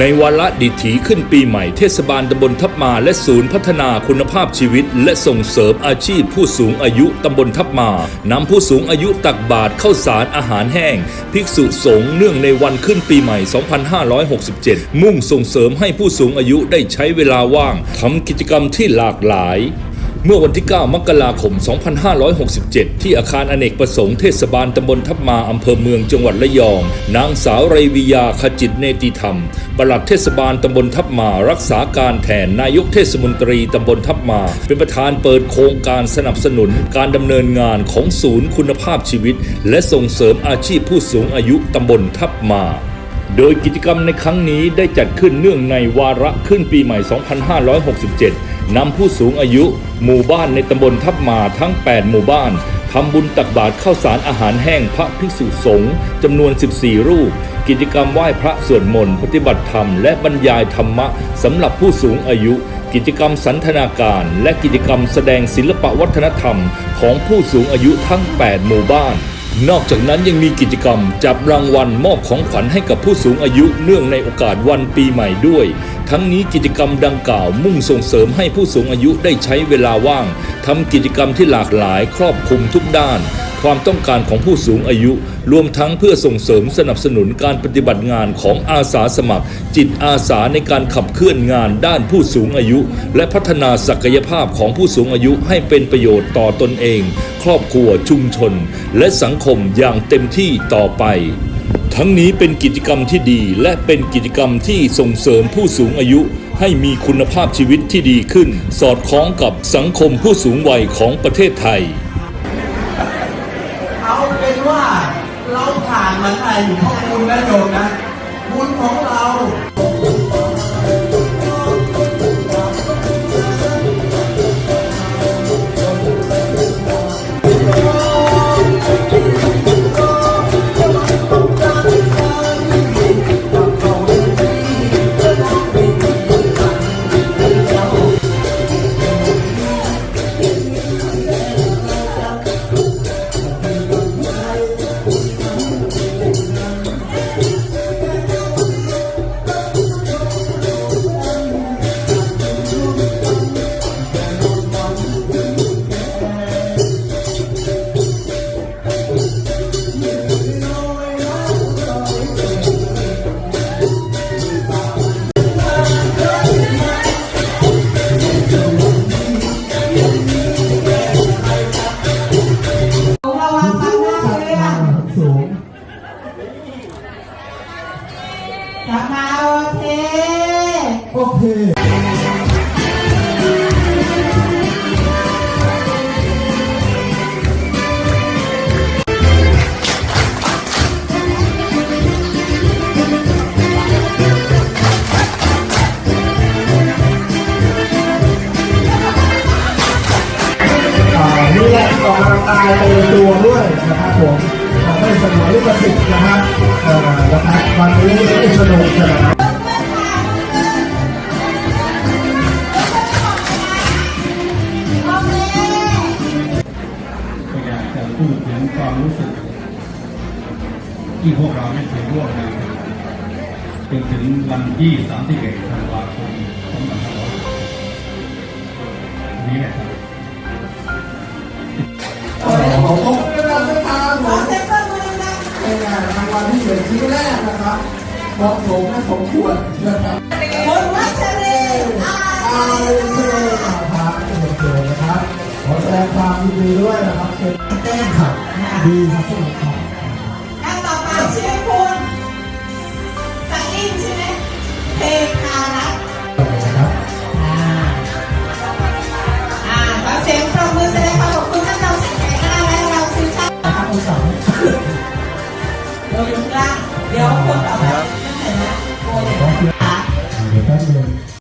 ในวาระดิถีขึ้นปีใหม่เทศบาลตำบลทับมาและศูนย์พัฒนาคุณภาพชีวิต และส่งเสริมอาชีพผู้สูงอายุตำบลทับมานำผู้สูงอายุตักบาตรข้าวสารอาหารแห้ง ภิกษุสงฆ์เนื่องในวันขึ้นปีใหม่ 2567 มุ่งส่งเสริมให้ผู้สูงอายุได้ใช้เวลาว่างทำกิจกรรมที่หลากหลาย เมื่อวันที่ 9 มกราคม 2567 ที่อาคารอเนกประสงค์เทศบาลตำบลทับมาอำเภอเมืองจังหวัดระยอง นางสาวไรวิยาขจิตเนติธรรม ปลัดเทศบาลตำบลทับมารักษาการแทนนายกเทศมนตรีตำบลทับมา เป็นประธานเปิดโครงการสนับสนุนการดำเนินงานของศูนย์คุณภาพชีวิต และส่งเสริมอาชีพผู้สูงอายุตำบลทับมา โดยกิจกรรมในครั้งนี้ได้จัดขึ้นเนื่องในวาระขึ้นปีใหม่ 2567 นำผู้สูงอายุ หมู่บ้านในตำบลทับมาทั้ง 8 หมู่บ้านทำบุญตักบาตรข้าวสารอาหารแห้งพระภิกษุสงฆ์จำนวน 14 รูป กิจกรรมไหว้พระสวดมนต์ปฏิบัติธรรม และบรรยายธรรมะสำหรับผู้สูงอายุ กิจกรรมสันทนาการ และกิจกรรมแสดงศิลปวัฒนธรรมของผู้สูงอายุทั้ง 8 หมู่บ้าน นอกจากนั้นยังมีกิจกรรม จับรางวัลมอบของขวัญให้กับผู้สูงอายุเนื่องในโอกาสวันปีใหม่ด้วย ทั้งนี้กิจกรรมดังกล่าวมุ่งส่งเสริมให้ผู้สูงอายุได้ใช้เวลาว่างทำกิจกรรมที่หลากหลายครอบคลุมทุกด้าน ความต้องการของผู้สูงอายุ รวมทั้งเพื่อส่งเสริมสนับสนุนการปฏิบัติงานของอาสาสมัคร จิตอาสาในการขับเคลื่อนงานด้านผู้สูงอายุ และพัฒนาศักยภาพของผู้สูงอายุให้เป็นประโยชน์ต่อตนเอง ครอบครัวชุมชน และสังคมอย่างเต็มที่ต่อไปทั้งนี้เป็นกิจกรรมที่ดีและเป็นกิจกรรมที่ส่งเสริมผู้สูงอายุ ให้มีคุณภาพชีวิตที่ดีขึ้น สอดคล้องกับสังคมผู้สูงวัยของประเทศไทย เอาเป็นว่าเรา ผ่านมันไปเพราะบุญนะโยม กลับมาโอเค โอเคนี่แหละออกกำลังกายไปในตัวด้วยนะครับผม สมองลิขสิทธิ์นะครับเอ่อนะครับวันนี้ได้สนุกสนานก็อยากจะพูดถึงความรู้สึก ที่พวกเราได้เคยร่วมกันจนถึงวันที่31ธันวาคม2500นี้นะครับ ลที่เหลือชิ้นแรกนะครับเหมาะสมและสมควรนะครับบุญวัชรีอาอาเซียนนะครับโอเคนะครับ ขอแสดงความยินดีด้วยนะครับเป็นแต้มขับดีครับสนุกครับท่านต่อไปชื่อคุณสอินใช่ไหมเพคารัตน์นะครับอ่าอ่าขอเสียงปรบมือแสดงความขอบคุณท่านเราสิงห์แขกและเราซื้อชาตินะครับคุณสองเราอยู่ข้างล่าง เดี๋ยวคนเอาไปตั้งแต่ละโกนเดี๋ยวแป๊